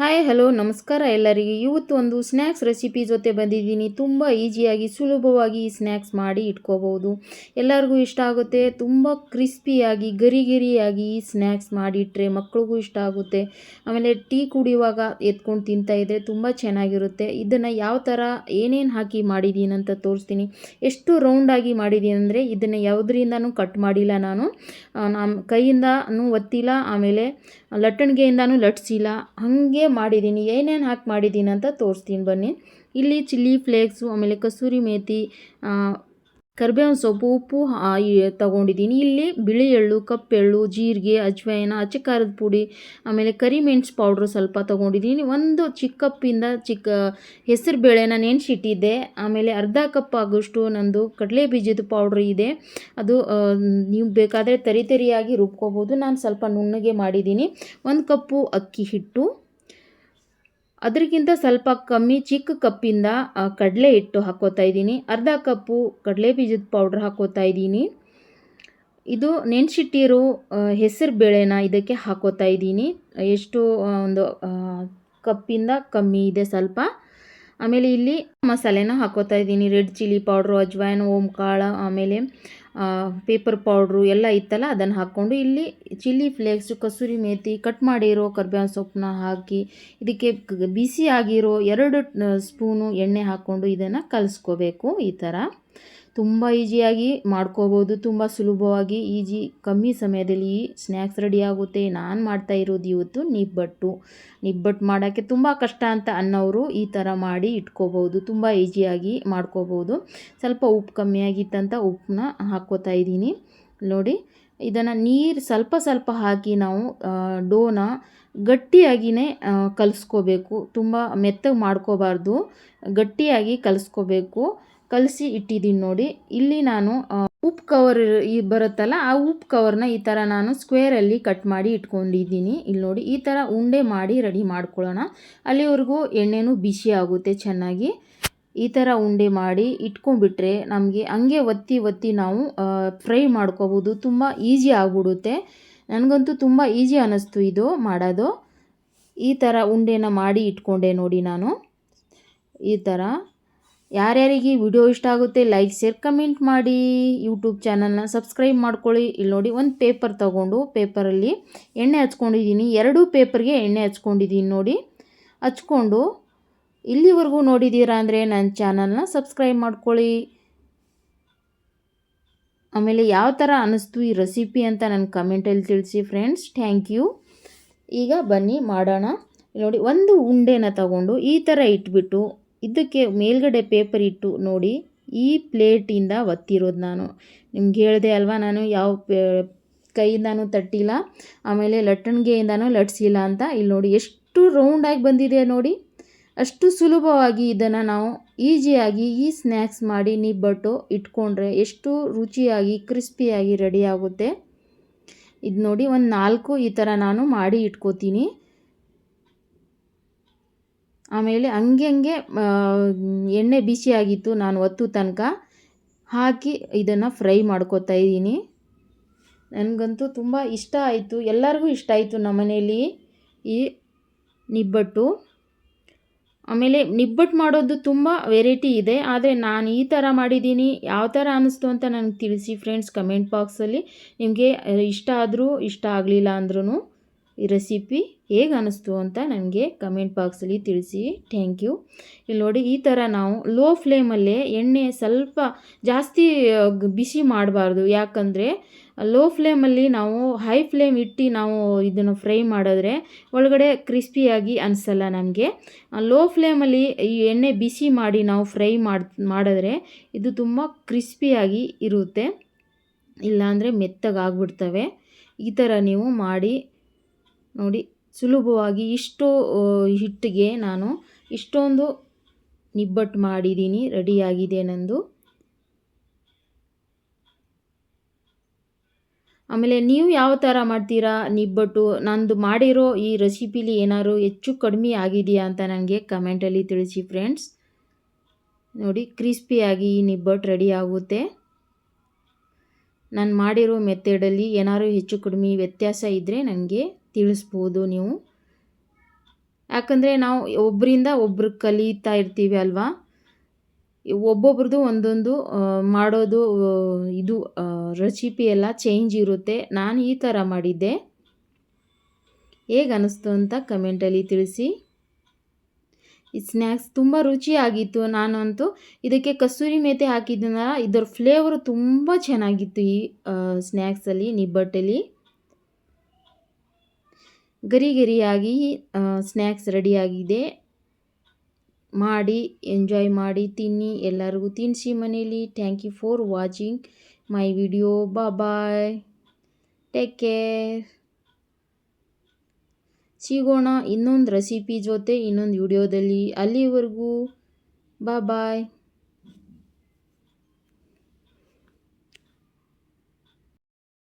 Hi hello ನಮಸ್ಕಾರ ಎಲ್ಲರಿಗೆ. ಇವತ್ತು ಒಂದು ಸ್ನ್ಯಾಕ್ಸ್ ರೆಸಿಪಿ ಜೊತೆ ಬಂದಿದ್ದೀನಿ. ತುಂಬ ಈಸಿಯಾಗಿ ಸುಲಭವಾಗಿ ಈ ಸ್ನ್ಯಾಕ್ಸ್ ಮಾಡಿ ಇಟ್ಕೋಬೋದು ಎಲ್ಲರಿಗೂ ಇಷ್ಟ ಆಗುತ್ತೆ. ತುಂಬ ಕ್ರಿಸ್ಪಿಯಾಗಿ ಗರಿ ಗರಿಯಾಗಿ ಈ ಸ್ನ್ಯಾಕ್ಸ್ ಮಾಡಿಟ್ರೆ ಮಕ್ಳಿಗೂ ಇಷ್ಟ ಆಗುತ್ತೆ. ಆಮೇಲೆ ಟೀ ಕುಡಿಯುವಾಗ ಎತ್ಕೊಂಡು ತಿಂತಾ ಇದ್ದರೆ ತುಂಬ ಚೆನ್ನಾಗಿರುತ್ತೆ. ಇದನ್ನು ಯಾವ ಥರ ಏನೇನು ಹಾಕಿ ಮಾಡಿದ್ದೀನಿ ಅಂತ ತೋರಿಸ್ತೀನಿ. ಎಷ್ಟು ರೌಂಡಾಗಿ ಮಾಡಿದ್ದೀನಿ ಅಂದರೆ ಇದನ್ನು ಯಾವುದರಿಂದನೂ ಕಟ್ ಮಾಡಿಲ್ಲ ನಾನು. ನಮ್ಮ ಕೈಯಿಂದನೂ ಒತ್ತಿಲ್ಲ, ಆಮೇಲೆ ಲಟ್ಟಣಿಗೆಯಿಂದನೂ ಲಟ್ಸಿಲ್ಲ. ಹಾಗೆ ಮಾಡಿದ್ದೀನಿ, ಏನೇನು ಹಾಕಿ ಮಾಡಿದ್ದೀನಿ ಅಂತ ತೋರಿಸ್ತೀನಿ ಬನ್ನಿ. ಇಲ್ಲಿ ಚಿಲ್ಲಿ ಫ್ಲೇಕ್ಸು, ಆಮೇಲೆ ಕಸೂರಿ ಮೇಥಿ ಕರಿಬೇವಿನ ಸೊಪ್ಪು, ಉಪ್ಪು ತಗೊಂಡಿದ್ದೀನಿ. ಇಲ್ಲಿ ಬಿಳಿ ಎಳ್ಳು ಕಪ್ಪೆಳ್ಳು, ಜೀರಿಗೆ ಅಜ್ವೈನ ಅಚ್ಚ ಖಾರದ ಪುಡಿ, ಆಮೇಲೆ ಕರಿಮೆಣಸು ಪೌಡ್ರು ಸ್ವಲ್ಪ ತೊಗೊಂಡಿದ್ದೀನಿ. ಒಂದು ಚಿಕ್ಕ ಕಪ್ಪಿಂದ ಚಿಕ್ಕ ಹೆಸರು ಬೇಳೆನ ನೆನೆಸಿಟ್ಟಿದ್ದೆ. ಆಮೇಲೆ ಅರ್ಧ ಕಪ್ ಆಗೋಷ್ಟು ನಂದು ಕಡಲೆ ಬೀಜದ ಪೌಡ್ರ್ ಇದೆ. ಅದು ನೀವು ಬೇಕಾದರೆ ತರಿ ತರಿಯಾಗಿ ರುಬ್ಕೋಬೋದು. ನಾನು ಸ್ವಲ್ಪ ನುಣ್ಣಗೆ ಮಾಡಿದ್ದೀನಿ. ಒಂದು ಕಪ್ಪು ಅಕ್ಕಿ ಹಿಟ್ಟು ಅದಕ್ಕಿಂತ ಸ್ವಲ್ಪ ಕಮ್ಮಿ ಚಿಕ್ಕ ಕಪ್ಪಿಂದ ಕಡಲೆ ಹಿಟ್ಟು ಹಾಕೋತಾ ಇದ್ದೀನಿ. ಅರ್ಧ ಕಪ್ಪು ಕಡಲೆ ಬೀಜದ ಪೌಡ್ರ್ ಹಾಕೋತಾ ಇದ್ದೀನಿ. ಇದು ನೆನೆಸಿಟ್ಟಿರೋ ಹೆಸರು ಬೇಳೆನ ಇದಕ್ಕೆ ಹಾಕೋತಾ ಇದ್ದೀನಿ. ಎಷ್ಟು ಒಂದು ಕಪ್ಪಿಂದ ಕಮ್ಮಿ ಇದೆ ಸ್ವಲ್ಪ. ಆಮೇಲೆ ಇಲ್ಲಿ ಮಸಾಲೆನ ಹಾಕೋತಾ ಇದ್ದೀನಿ. ರೆಡ್ ಚಿಲ್ಲಿ ಪೌಡ್ರು ಓಂ ಕಾಳು ಆಮೇಲೆ ಪೇಪರ್ ಪೌಡ್ರು ಎಲ್ಲ ಇತ್ತಲ್ಲ, ಅದನ್ನು ಹಾಕ್ಕೊಂಡು ಇಲ್ಲಿ chilli flakes kasuri methi cut ಮಾಡಿರೋ ಕರ್ಬೇವಿನ ಸೊಪ್ಪನ್ನ ಹಾಕಿ, ಇದಕ್ಕೆ ಬಿಸಿ ಆಗಿರೋ ಎರಡು ಸ್ಪೂನು ಎಣ್ಣೆ ಹಾಕ್ಕೊಂಡು ಇದನ್ನು ಕಲಿಸ್ಕೋಬೇಕು ಈ ಥರ ತುಂಬ ಈಸಿಯಾಗಿ ಮಾಡ್ಕೋಬೋದು, ತುಂಬ ಸುಲಭವಾಗಿ, ಈಜಿ ಕಮ್ಮಿ ಸಮಯದಲ್ಲಿ ಈ ಸ್ನ್ಯಾಕ್ಸ್ ರೆಡಿ ಆಗುತ್ತೆ. ನಾನು ಮಾಡ್ತಾ ಇರೋದು ಇವತ್ತು ನಿಬ್ಬಟ್ಟು. ನಿಬ್ಬಟ್ಟು ಮಾಡೋಕ್ಕೆ ತುಂಬ ಕಷ್ಟ ಅಂತ ಅನ್ನೋರು ಈ ಥರ ಮಾಡಿ ಇಟ್ಕೋಬೋದು, ತುಂಬ ಈಸಿಯಾಗಿ ಮಾಡ್ಕೋಬೋದು. ಸ್ವಲ್ಪ ಉಪ್ಪು ಕಮ್ಮಿ ಆಗಿತ್ತಂತ ಉಪ್ಪನ್ನ ಹಾಕ್ಕೋತಾ ಇದ್ದೀನಿ. ನೋಡಿ, ಇದನ್ನು ನೀರು ಸ್ವಲ್ಪ ಸ್ವಲ್ಪ ಹಾಕಿ ನಾವು ಡೋನ ಗಟ್ಟಿಯಾಗಿಯೇ ಕಲಿಸ್ಕೋಬೇಕು. ತುಂಬ ಮೆತ್ತಗೆ ಮಾಡ್ಕೋಬಾರ್ದು. ಗಟ್ಟಿಯಾಗಿ ಕಲಿಸ್ಕೋಬೇಕು. ಕಲಸಿ ಇಟ್ಟಿದ್ದೀನಿ ನೋಡಿ. ಇಲ್ಲಿ ನಾನು ಉಪ್ ಕವರ್ ಬರುತ್ತಲ್ಲ, ಆ ಉಪ್ ಕವರ್ನ ಈ ಥರ ನಾನು ಸ್ಕ್ವೇರಲ್ಲಿ ಕಟ್ ಮಾಡಿ ಇಟ್ಕೊಂಡಿದ್ದೀನಿ. ಇಲ್ಲಿ ನೋಡಿ, ಈ ಥರ ಉಂಡೆ ಮಾಡಿ ರೆಡಿ ಮಾಡ್ಕೊಳ್ಳೋಣ. ಅಲ್ಲಿವರೆಗೂ ಎಣ್ಣೆನೂ ಬಿಸಿ ಆಗುತ್ತೆ ಚೆನ್ನಾಗಿ. ಈ ಥರ ಉಂಡೆ ಮಾಡಿ ಇಟ್ಕೊಂಡ್ಬಿಟ್ರೆ ನಮಗೆ ಹಂಗೆ ಒತ್ತಿ ಒತ್ತಿ ನಾವು ಫ್ರೈ ಮಾಡ್ಕೋಬೋದು. ತುಂಬ ಈಸಿ ಆಗಿಬಿಡುತ್ತೆ. ನನಗಂತೂ ತುಂಬ ಈಸಿ ಅನ್ನಿಸ್ತು ಇದು ಮಾಡೋದು. ಈ ಥರ ಉಂಡೆನ ಮಾಡಿ ಇಟ್ಕೊಂಡೆ ನೋಡಿ ನಾನು. ಈ ಥರ ಯಾರ್ಯಾರಿಗೆ ವಿಡಿಯೋ ಇಷ್ಟ ಆಗುತ್ತೆ ಲೈಕ್ ಶೇರ್ ಕಮೆಂಟ್ ಮಾಡಿ. ಯೂಟ್ಯೂಬ್ ಚಾನಲ್ನ ಸಬ್ಸ್ಕ್ರೈಬ್ ಮಾಡ್ಕೊಳ್ಳಿ. ಇಲ್ಲಿ ನೋಡಿ ಒಂದು ಪೇಪರ್ ತೊಗೊಂಡು ಪೇಪರಲ್ಲಿ ಎಣ್ಣೆ ಹಚ್ಕೊಂಡಿದ್ದೀನಿ. ಎರಡೂ ಪೇಪರ್ಗೆ ಎಣ್ಣೆ ಹಚ್ಕೊಂಡಿದ್ದೀನಿ ನೋಡಿ. ಹಚ್ಕೊಂಡು, ಇಲ್ಲಿವರೆಗೂ ನೋಡಿದ್ದೀರಾ ಅಂದರೆ ನನ್ನ ಚಾನಲ್ನ ಸಬ್ಸ್ಕ್ರೈಬ್ ಮಾಡ್ಕೊಳ್ಳಿ. ಆಮೇಲೆ ಯಾವ ಥರ ಅನ್ನಿಸ್ತು ಈ ರೆಸಿಪಿ ಅಂತ ನನ್ನ ಕಮೆಂಟಲ್ಲಿ ತಿಳಿಸಿ ಫ್ರೆಂಡ್ಸ್ ಥ್ಯಾಂಕ್ ಯು ಈಗ ಬನ್ನಿ ಮಾಡೋಣ. ನೋಡಿ ಒಂದು ಉಂಡೆನ ತಗೊಂಡು ಈ ಥರ ಇಟ್ಬಿಟ್ಟು ಇದಕ್ಕೆ ಮೇಲ್ಗಡೆ ಪೇಪರ್ ಇಟ್ಟು ನೋಡಿ, ಈ ಪ್ಲೇಟಿಂದ ಒತ್ತಿರೋದು ನಾನು. ನಿಮ್ಗೆ ಹೇಳಿದೆ ಅಲ್ವಾ, ನಾನು ಯಾವ ಕೈಯಿಂದನೂ ತಟ್ಟಿಲ್ಲ, ಆಮೇಲೆ ಲಟ್ಟಣಿಗೆಯಿಂದನೂ ಲಟ್ಸಿಲ್ಲ ಅಂತ. ಇಲ್ಲಿ ನೋಡಿ, ಎಷ್ಟು ರೌಂಡಾಗಿ ಬಂದಿದೆ ನೋಡಿ. ಅಷ್ಟು ಸುಲಭವಾಗಿ ಇದನ್ನು ನಾವು ಈಜಿಯಾಗಿ ಈ ಸ್ನ್ಯಾಕ್ಸ್ ಮಾಡಿ ನಿಬ್ಬಟ್ಟು ಇಟ್ಕೊಂಡ್ರೆ ಎಷ್ಟು ರುಚಿಯಾಗಿ ಕ್ರಿಸ್ಪಿಯಾಗಿ ರೆಡಿಯಾಗುತ್ತೆ ಇದು ನೋಡಿ ಒಂದು ನಾಲ್ಕು ಈ ಥರ ನಾನು ಮಾಡಿ ಇಟ್ಕೋತೀನಿ. ಆಮೇಲೆ ಹಂಗೆ ಹಂಗೆ ಎಣ್ಣೆ ಬಿಸಿ ಆಗಿತ್ತು ನಾನು ಒತ್ತು ತನಕ. ಹಾಕಿ ಇದನ್ನು ಫ್ರೈ ಮಾಡ್ಕೋತಾ ಇದ್ದೀನಿ. ನನಗಂತೂ ತುಂಬ ಇಷ್ಟ ಆಯಿತು. ಎಲ್ಲರಿಗೂ ಇಷ್ಟ ಆಯಿತು ಮನೆಯಲ್ಲಿ ಈ ನಿಬ್ಬಟ್ಟು. ಆಮೇಲೆ ನಿಬ್ಬಟ್ಟು ಮಾಡೋದು ತುಂಬ ವೆರೈಟಿ ಇದೆ, ಆದರೆ ನಾನು ಈ ಥರ ಮಾಡಿದ್ದೀನಿ. ಯಾವ ಥರ ಅನ್ನಿಸ್ತು ಅಂತ ನನಗೆ ತಿಳಿಸಿ ಫ್ರೆಂಡ್ಸ್ ಕಮೆಂಟ್ ಬಾಕ್ಸಲ್ಲಿ ನಿಮಗೆ ಇಷ್ಟ ಆದರೂ ಇಷ್ಟ ಆಗಲಿಲ್ಲ ಅಂದ್ರೂ ಈ ರೆಸಿಪಿ ಹೇಗೆ ಅನ್ನಿಸ್ತು ಅಂತ ನನಗೆ ಕಮೆಂಟ್ ಬಾಕ್ಸಲ್ಲಿ ತಿಳಿಸಿ. ಥ್ಯಾಂಕ್ ಯು ಇಲ್ಲಿ ನೋಡಿ, ಈ ಥರ ನಾವು ಲೋ ಫ್ಲೇಮಲ್ಲೇ ಎಣ್ಣೆ ಸ್ವಲ್ಪ ಜಾಸ್ತಿ ಬಿಸಿ ಮಾಡಬಾರ್ದು. ಯಾಕಂದರೆ ಲೋ ಫ್ಲೇಮಲ್ಲಿ ನಾವು ಹೈ ಫ್ಲೇಮ್ ಇಟ್ಟು ನಾವು ಇದನ್ನು ಫ್ರೈ ಮಾಡಿದ್ರೆ ಒಳಗಡೆ ಕ್ರಿಸ್ಪಿಯಾಗಿ ಅನಿಸಲ್ಲ ನಮಗೆ. ಲೋ ಫ್ಲೇಮಲ್ಲಿ ಈ ಎಣ್ಣೆ ಬಿಸಿ ಮಾಡಿ ನಾವು ಫ್ರೈ ಮಾಡಿ, ಮಾಡಿದ್ರೆ ಇದು ತುಂಬ ಕ್ರಿಸ್ಪಿಯಾಗಿ ಇರುತ್ತೆ. ಇಲ್ಲಾಂದರೆ ಮೆತ್ತಗಾಗ್ಬಿಡ್ತವೆ. ಈ ಥರ ನೀವು ಮಾಡಿ ನೋಡಿ, ಸುಲಭವಾಗಿ ಇಷ್ಟು ಹಿಟ್ಟಿಗೆ ನಾನು ಇಷ್ಟೊಂದು ನಿಬ್ಬಟ್ಟು ಮಾಡಿದ್ದೀನಿ ರೆಡಿಯಾಗಿದೆ ನಂದು ಆಮೇಲೆ ನೀವು ಯಾವ ಥರ ಮಾಡ್ತೀರಾ ನಿಬ್ಬಟ್ಟು? ನಂದು ಮಾಡಿರೋ ಈ ರೆಸಿಪಿಲಿ ಏನಾದ್ರು ಹೆಚ್ಚು ಕಡಿಮೆ ಆಗಿದೆಯಾ ಅಂತ ನನಗೆ ಕಮೆಂಟಲ್ಲಿ ತಿಳಿಸಿ ಫ್ರೆಂಡ್ಸ್. ನೋಡಿ, ಕ್ರಿಸ್ಪಿಯಾಗಿ ಈ ನಿಬ್ಬಟ್ಟು ರೆಡಿ ಆಗುತ್ತೆ. ನಾನು ಮಾಡಿರೋ ಮೆಥಡಲ್ಲಿ ಏನಾದ್ರು ಹೆಚ್ಚು ಕಡಿಮೆ ವ್ಯತ್ಯಾಸ ಇದ್ದರೆ ನನಗೆ ತಿಳಿಸ್ಬೋದು ನೀವು. ಯಾಕಂದರೆ ನಾವು ಒಬ್ಬರಿಂದ ಒಬ್ಬರು ಕಲಿತಾ ಇರ್ತೀವಿ ಅಲ್ವಾ? ಒಬ್ಬೊಬ್ರದ್ದು ಒಂದೊಂದು ಮಾಡೋದು ಇದು ರೆಸಿಪಿ ಎಲ್ಲ ಚೇಂಜ್ ಇರುತ್ತೆ. ನಾನು ಈ ಥರ ಮಾಡಿದ್ದೆ. ಹೇಗೆ ಅನ್ನಿಸ್ತು ಅಂತ ಕಮೆಂಟಲ್ಲಿ ತಿಳಿಸಿ. ಈ ಸ್ನ್ಯಾಕ್ಸ್ ತುಂಬ ರುಚಿಯಾಗಿತ್ತು ನಾನಂತೂ. ಇದಕ್ಕೆ ಕಸೂರಿ ಮೇತೆ ಹಾಕಿದ್ದನ್ನ ಇದರ ಫ್ಲೇವರ್ ತುಂಬ ಚೆನ್ನಾಗಿತ್ತು ಈ ಸ್ನ್ಯಾಕ್ಸಲ್ಲಿ ನಿಬ್ಬಟ್ಟಲ್ಲಿ. ಗರಿ ಗರಿಯಾಗಿ ಸ್ನ್ಯಾಕ್ಸ್ ರೆಡಿಯಾಗಿದೆ. ಮಾಡಿ, ಎಂಜಾಯ್ ಮಾಡಿ, ತಿನ್ನಿ, ಎಲ್ಲರಿಗೂ ತಿನ್ನಿಸಿ ಮನೇಲಿ. Thank you for watching my video. Bye take care. ಸಿಗೋಣ ಇನ್ನೊಂದು ರೆಸಿಪಿ ಜೊತೆ ಇನ್ನೊಂದು ವಿಡಿಯೋದಲ್ಲಿ. ಅಲ್ಲಿವರೆಗೂ ಬಾಯ್.